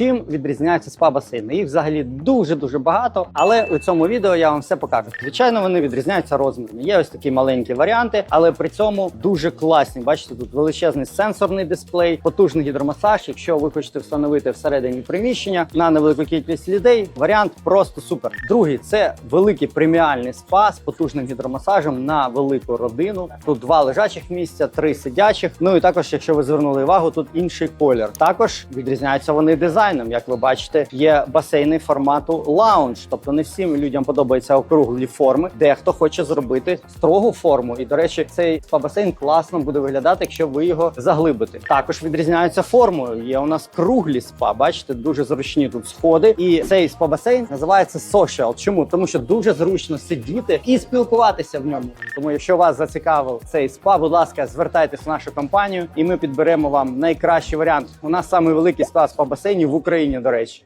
Чим відрізняються спа-басейни? Їх взагалі дуже дуже багато, але у цьому відео я вам все покажу. Звичайно, вони відрізняються розмірами. Є ось такі маленькі варіанти, але при цьому дуже класні. Бачите, тут величезний сенсорний дисплей, потужний гідромасаж. Якщо ви хочете встановити всередині приміщення на невелику кількість людей, варіант просто супер. Другий це великий преміальний спа з потужним гідромасажем на велику родину. Тут два лежачих місця, три сидячих. Ну і також, якщо ви звернули увагу, тут інший колір. Також відрізняються вони дизайном. Як ви бачите, є басейни формату лаунж, тобто не всім людям подобаються округлі форми. Дехто хоче зробити строгу форму. І до речі, цей спа-басейн класно буде виглядати, якщо ви його заглибите. Також відрізняються формою. Є у нас круглі спа. Бачите, дуже зручні тут сходи. І цей спа-басейн називається Social. Чому? Тому що дуже зручно сидіти і спілкуватися в ньому. Тому, якщо вас зацікавив цей спа, будь ласка, звертайтесь в нашу компанію, і ми підберемо вам найкращий варіант. У нас самий великий спа спа басейнів в Україні. До речі.